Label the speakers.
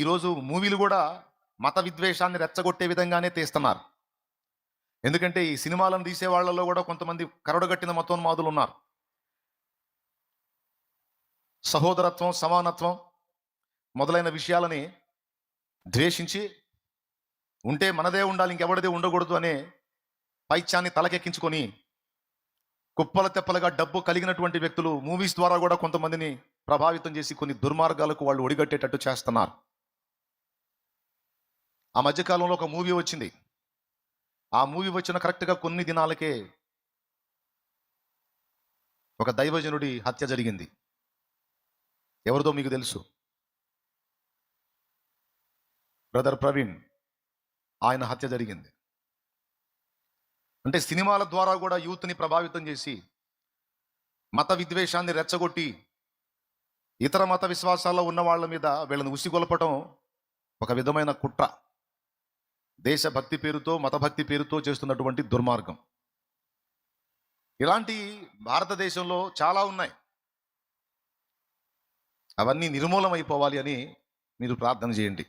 Speaker 1: ఈరోజు మూవీలు కూడా మత విద్వేషాన్ని రెచ్చగొట్టే విధంగానే తీస్తున్నారు. ఎందుకంటే ఈ సినిమాలను తీసే వాళ్ళలో కూడా కొంతమంది కరడుగట్టిన మతోన్మాదులు ఉన్నారు సహోదరత్వం సమానత్వం మొదలైన విషయాలని ద్వేషించి ఉంటే మనదే ఉండాలి ఇంకెవడిదే ఉండకూడదు అనే పైత్యాన్ని తలకెక్కించుకొని కుప్పల తెప్పలుగా డబ్బు కలిగినటువంటి వ్యక్తులు మూవీస్ ద్వారా కూడా కొంతమందిని ప్రభావితం చేసి కొన్ని దుర్మార్గాలకు వాళ్ళు ఒడిగట్టేటట్టు చేస్తున్నారు. ఆ మధ్యకాలంలో ఒక మూవీ వచ్చింది. ఆ మూవీ వచ్చిన కరెక్ట్గా కొన్ని దినాలకే ఒక దైవజనుడి హత్య జరిగింది. ఎవరిదో మీకు తెలుసు. బ్రదర్ ప్రవీణ్ ఆయన హత్య జరిగింది. అంటే సినిమాల ద్వారా కూడా యూత్ని ప్రభావితం చేసి మత విద్వేషాన్ని రెచ్చగొట్టి ఇతర మత విశ్వాసాల్లో ఉన్న వాళ్ళ మీద వీళ్ళని ఉసిగొలపటం ఒక విధమైన కుట్ర. దేశభక్తి పేరుతో మతభక్తి పేరుతో చేస్తున్నటువంటి దుర్మార్గం. ఇలాంటి భారతదేశంలో చాలా ఉన్నాయి. అవన్నీ నిర్మూలమైపోవాలి అని మీరు ప్రార్థన చేయండి.